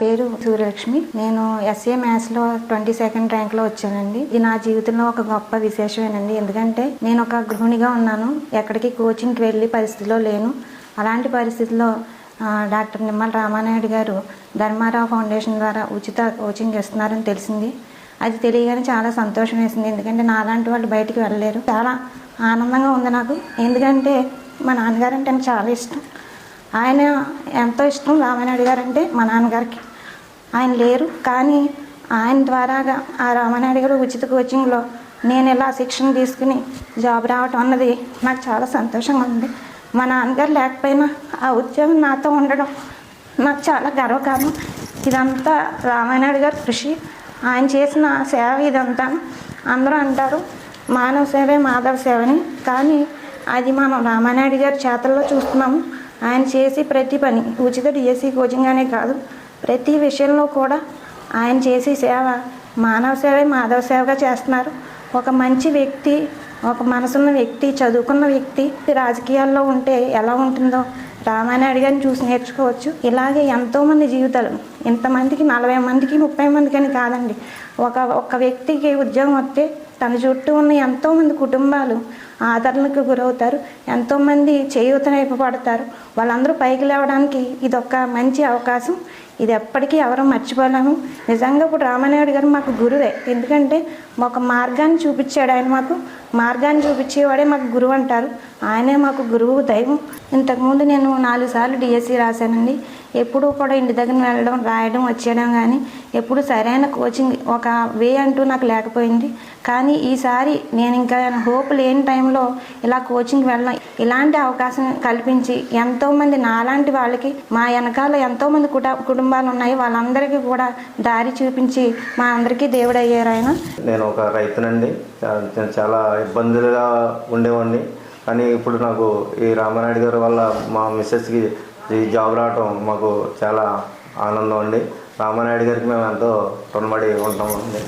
పేరు సూర్యలక్ష్మి నేను ఎస్ఏ మ్యాథ్స్లో ట్వంటీ సెకండ్ ర్యాంక్లో వచ్చానండి. ఇది నా జీవితంలో ఒక గొప్ప విశేషమేనండి. ఎందుకంటే నేను ఒక గృహిణిగా ఉన్నాను. ఎక్కడికి కోచింగ్కి వెళ్ళి పరిస్థితిలో లేను. అలాంటి పరిస్థితిలో డాక్టర్ నిమ్మల రామానాయుడు గారు ధర్మారావు ఫౌండేషన్ ద్వారా ఉచిత కోచింగ్ ఇస్తున్నారని తెలిసింది. అది తెలియగానే చాలా సంతోషం వేసింది. ఎందుకంటే నాలాంటి వాళ్ళు బయటికి వెళ్ళలేరు. చాలా ఆనందంగా ఉంది నాకు. ఎందుకంటే మా నాన్నగారు అంటే నాకు చాలా ఇష్టం. ఆయన ఎంతో ఇష్టం రామానాయుడు గారు అంటే మా నాన్నగారికి. ఆయన లేరు. కానీ ఆయన ద్వారాగా ఆ రామనాయుడు గారు ఉచిత కోచింగ్లో నేను ఇలా శిక్షణ తీసుకుని జాబ్ రావటం అన్నది నాకు చాలా సంతోషంగా ఉంది. మా నాన్నగారు లేకపోయినా ఆ ఉద్యోగం నాతో ఉండడం నాకు చాలా గర్వకారణం. ఇదంతా రామానాయుడు గారి కృషి. ఆయన చేసిన సేవ ఇదంతా అందరూ అంటారు మానవ సేవే మాధవ సేవని. కానీ అది మనం రామానాయుడు గారి చేతల్లో చూస్తున్నాము. ఆయన చేసి ప్రతి పని ఉచిత డిఎస్సి కోచింగ్ అనే కాదు. ప్రతి విషయంలో కూడా ఆయన చేసే సేవ మానవ సేవే మాధవ సేవగా చేస్తున్నారు. ఒక మంచి వ్యక్తి ఒక మనసున్న వ్యక్తి చదువుకున్న వ్యక్తి రాజకీయాల్లో ఉంటే ఎలా ఉంటుందో రామానాయుడు గారిని చూసి నేర్చుకోవచ్చు. ఇలాగే ఎంతోమంది జీవితాలు ఇంతమందికి నలభై మందికి ముప్పై మందికి అని కాదండి. ఒక ఒక వ్యక్తికి ఉద్యోగం వస్తే తన చుట్టూ ఉన్న ఎంతోమంది కుటుంబాలు ఆదరణకు గురవుతారు. ఎంతోమంది చేయూతనైపబడతారు వాళ్ళందరూ పైకి లేవడానికి ఇది ఒక మంచి అవకాశం. ఇది ఎప్పటికీ ఎవరు మర్చిపోలేము. నిజంగా ఇప్పుడు రామానాయుడు గారు మాకు గురువే. ఎందుకంటే ఒక మార్గాన్ని చూపించాడు ఆయన మాకు. మార్గాన్ని చూపించేవాడే మాకు గురువు అంటారు. ఆయనే మాకు గురువు దైవం. ఇంతకుముందు నేను నాలుగు సార్లు డిఎస్సి రాశానండి. ఎప్పుడూ కూడా ఇంటి దగ్గర వెళ్ళడం రాయడం వచ్చేయడం కానీ ఎప్పుడు సరైన కోచింగ్ ఒక వే అంటూ నాకు లేకపోయింది. కానీ ఈసారి నేను ఇంకా హోప్ లేని టైంలో ఇలా కోచింగ్ వెళ్ళడం ఇలాంటి అవకాశం కల్పించి ఎంతోమంది నాలాంటి వాళ్ళకి మా వెనకాల ఎంతోమంది కుట కుటుంబాలు ఉన్నాయి. వాళ్ళందరికీ కూడా దారి చూపించి మా అందరికీ దేవుడు అయ్యారు ఆయన. నేను ఒక రైతునండి. నేను చాలా ఇబ్బందులుగా ఉండేవాడిని. కానీ ఇప్పుడు నాకు ఈ రామానాయుడు గారి వల్ల మా మిస్సెస్కి ఈ జాబ్ రావటం మాకు చాలా ఆనందం అండి. రామానాయుడు గారికి మేము ఎంతో రుణపడి ఉంటామండి.